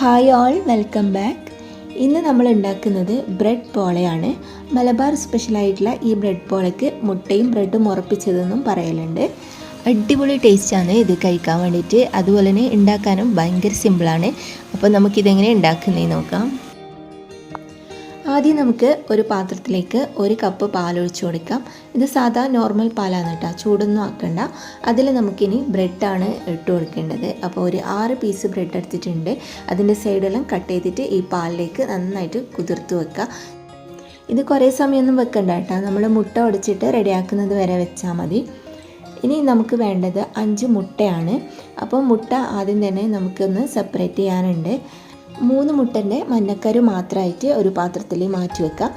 Hi all welcome back ഇന്ന് നമ്മൾ ഉണ്ടാക്കുന്നത് ബ്രെഡ് പോളയാണ്. മലബാർ സ്പെഷ്യലായിട്ടുള്ള ഈ ബ്രെഡ് പോളയ്ക്ക് മുട്ടയും ബ്രെഡും ഉറപ്പിച്ചതെന്നും പറയലുണ്ട്. അടിപൊളി ടേസ്റ്റാണ് ഇത് കഴിക്കാൻ വേണ്ടിയിട്ട്. അതുപോലെ തന്നെ ഉണ്ടാക്കാനും ഭയങ്കര സിമ്പിളാണ് അപ്പോൾ നമുക്കിതെങ്ങനെ ഉണ്ടാക്കുന്നതെന്ന് നോക്കാം. ആദ്യം നമുക്ക് ഒരു പാത്രത്തിലേക്ക് ഒരു കപ്പ് പാലൊഴിച്ചു കൊടുക്കാം. ഇത് സാധാ നോർമൽ പാലാണ് കേട്ടോ. ചൂടൊന്നും ആക്കണ്ട. അതിൽ നമുക്കിനി ബ്രെഡാണ് ഇട്ട് കൊടുക്കേണ്ടത്. അപ്പോൾ ഒരു ആറ് പീസ് ബ്രെഡ് എടുത്തിട്ടുണ്ട്. അതിന്റെ സൈഡെല്ലാം കട്ട് ചെയ്തിട്ട് ഈ പാലിലേക്ക് നന്നായിട്ട് കുതിർത്ത് വെക്കുക. ഇത് കുറേ സമയമൊന്നും വെക്കണ്ട കേട്ടോ. നമ്മൾ മുട്ട ഉടച്ചിട്ട് റെഡിയാക്കുന്നത് വരെ വെച്ചാൽ മതി. ഇനി നമുക്ക് വേണ്ടത് അഞ്ച് മുട്ടയാണ്. അപ്പോൾ മുട്ട ആദ്യം തന്നെ നമുക്കൊന്ന് സെപ്പറേറ്റ് ചെയ്യാനുണ്ട്. മൂന്ന് മുട്ടന്റെ മഞ്ഞക്കരു മാത്രമായിട്ട് ഒരു പാത്രത്തിൽ മാറ്റി വെക്കാം.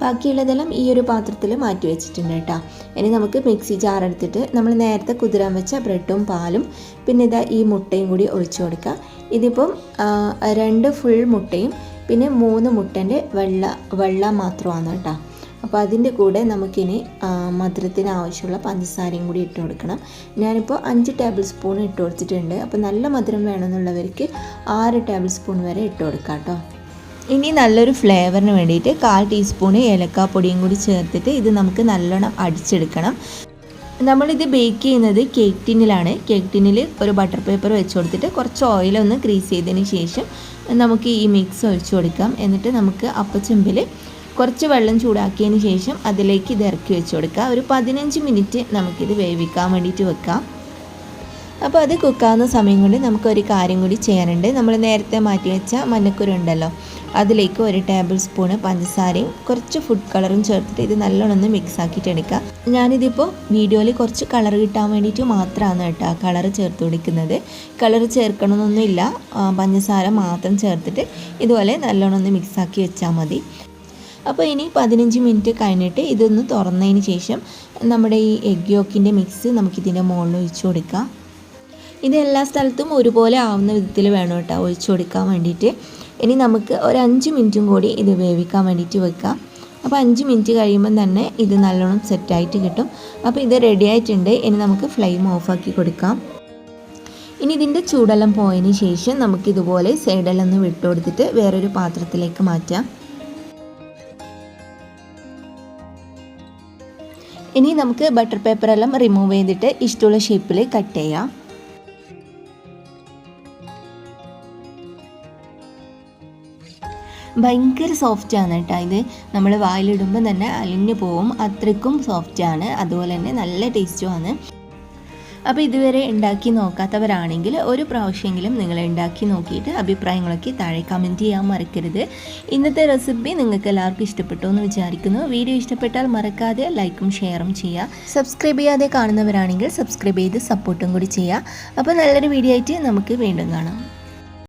ബാക്കിയുള്ളതെല്ലാം ഈ ഒരു പാത്രത്തിൽ മാറ്റി വെച്ചിട്ടുണ്ട് കേട്ടോ. ഇനി നമുക്ക് മിക്സി ജാർ എടുത്തിട്ട് നമ്മൾ നേരത്തെ കുതിരാൻ വെച്ച ബ്രെഡും പാലും പിന്നെ ഇതാ ഈ മുട്ടയും കൂടി ഒഴിച്ചു കൊടുക്കുക ഇതിപ്പം രണ്ട് ഫുൾ മുട്ടയും പിന്നെ മൂന്ന് മുട്ടന്റെ വെള്ള വെള്ള മാത്രമാണ് കേട്ടോ. അപ്പോൾ അതിന്റെ കൂടെ നമുക്കിനി മധുരത്തിന് ആവശ്യമുള്ള പഞ്ചസാരയും കൂടി ഇട്ട് കൊടുക്കണം. ഞാനിപ്പോൾ അഞ്ച് ടേബിൾ സ്പൂൺ ഇട്ട് കൊടുത്തിട്ടുണ്ട്. അപ്പോൾ നല്ല മധുരം വേണമെന്നുള്ളവർക്ക് ആറ് ടേബിൾ സ്പൂൺ വരെ ഇട്ട് കൊടുക്കാം കേട്ടോ. ഇനി നല്ലൊരു ഫ്ലേവറിന് വേണ്ടിയിട്ട് കാൽ ടീസ്പൂൺ ഏലക്കാപ്പൊടിയും കൂടി ചേർത്തിട്ട് ഇത് നമുക്ക് നല്ലോണം അടിച്ചെടുക്കണം. നമ്മളിത് ബേക്ക് ചെയ്യുന്നത് കേക്ക് ടിന്നിലാണ് കേക്ക് ടിന്നിൽ ഒരു ബട്ടർ പേപ്പർ വെച്ച് കൊടുത്തിട്ട് കുറച്ച് ഓയിലൊന്ന് ക്രീസ് ചെയ്തതിന് ശേഷം നമുക്ക് ഈ മിക്സ് ഒഴിച്ചു കൊടുക്കാം. എന്നിട്ട് നമുക്ക് അപ്പച്ചെമ്പിൽ കുറച്ച് വെള്ളം ചൂടാക്കിയതിന് ശേഷം അതിലേക്ക് ഇത് ഇറക്കി വെച്ച് കൊടുക്കുക. ഒരു പതിനഞ്ച് മിനിറ്റ് നമുക്കിത് വേവിക്കാൻ വേണ്ടിയിട്ട് വെക്കാം. അപ്പോൾ അത് കുക്കാവുന്ന സമയം കൊണ്ട് നമുക്കൊരു കാര്യം കൂടി ചെയ്യാനുണ്ട്. നമ്മൾ നേരത്തെ മാറ്റി വെച്ച മഞ്ഞക്കുരു ഉണ്ടല്ലോ അതിലേക്ക് ഒരു ടേബിൾ സ്പൂണ് പഞ്ചസാരയും കുറച്ച് ഫുഡ് കളറും ചേർത്തിട്ട് ഇത് നല്ലോണം ഒന്ന് മിക്സ് ആക്കിയിട്ട് എടുക്കുക. ഞാനിതിപ്പോൾ വീഡിയോയിൽ കുറച്ച് കളർ കിട്ടാൻ വേണ്ടിയിട്ട് മാത്രമാണ് കേട്ടോ കളർ ചേർത്ത് കൊടുക്കുന്നത്. കളർ ചേർക്കണമെന്നൊന്നുമില്ല. പഞ്ചസാര മാത്രം ചേർത്തിട്ട് ഇതുപോലെ നല്ലോണം ഒന്ന് മിക്സ് ആക്കി വെച്ചാൽ മതി. അപ്പോൾ ഇനി പതിനഞ്ച് മിനിറ്റ് കഴിഞ്ഞിട്ട് ഇതൊന്ന് തുറന്നതിന് ശേഷം നമ്മുടെ ഈ എഗ് യോക്കിന്റെ മിക്സ് നമുക്കിതിന്റെ മുകളിൽ ഒഴിച്ചു കൊടുക്കാം. ഇത് എല്ലാ സ്ഥലത്തും ഒരുപോലെ ആവുന്ന വിധത്തിൽ വേണം കേട്ടോ ഒഴിച്ചു കൊടുക്കാൻ വേണ്ടിയിട്ട്. ഇനി നമുക്ക് ഒരു അഞ്ച് മിനിറ്റും കൂടി ഇത് വേവിക്കാൻ വേണ്ടിയിട്ട് വെക്കാം. അപ്പോൾ അഞ്ച് മിനിറ്റ് കഴിയുമ്പം തന്നെ ഇത് നല്ലോണം സെറ്റായിട്ട് കിട്ടും. അപ്പോൾ ഇത് റെഡി ആയിട്ടുണ്ട്. ഇനി നമുക്ക് ഫ്ലെയിം ഓഫാക്കി കൊടുക്കാം. ഇനി ഇതിന്റെ ചൂടെല്ലാം പോയതിന് ശേഷം നമുക്കിതുപോലെ സൈഡെല്ലാം ഒന്ന് വിട്ടുകൊടുത്തിട്ട് വേറൊരു പാത്രത്തിലേക്ക് മാറ്റാം. ഇനി നമുക്ക് ബട്ടർ പേപ്പർ എല്ലാം റിമൂവ് ചെയ്തിട്ട് ഇഷ്ടമുള്ള ഷേപ്പിൽ കട്ട് ചെയ്യാം. ഭയങ്കര സോഫ്റ്റാണ് കേട്ടോ ഇത്. നമ്മൾ വായിലിടുമ്പോൾ തന്നെ അലിഞ്ഞു പോവും. അത്രയ്ക്കും സോഫ്റ്റാണ് അതുപോലെ തന്നെ നല്ല ടേസ്റ്റുമാണ് അപ്പോൾ ഇതുവരെ ഉണ്ടാക്കി നോക്കാത്തവരാണെങ്കിൽ ഒരു പ്രാവശ്യമെങ്കിലും നിങ്ങൾ ഉണ്ടാക്കി നോക്കിയിട്ട് അഭിപ്രായങ്ങളൊക്കെ താഴെ കമന്റ് ചെയ്യാൻ മറക്കരുത്. ഇന്നത്തെ റെസിപ്പി നിങ്ങൾക്ക് എല്ലാവർക്കും ഇഷ്ടപ്പെട്ടു എന്ന് വിചാരിക്കുന്നു. വീഡിയോ ഇഷ്ടപ്പെട്ടാൽ മറക്കാതെ ലൈക്കും ഷെയറും ചെയ്യുക. സബ്സ്ക്രൈബ് ചെയ്യാതെ കാണുന്നവരാണെങ്കിൽ സബ്സ്ക്രൈബ് ചെയ്ത് സപ്പോർട്ടും കൂടി ചെയ്യുക. അപ്പോൾ നല്ലൊരു വീഡിയോ ആയിട്ട് നമുക്ക് വീണ്ടും കാണാം.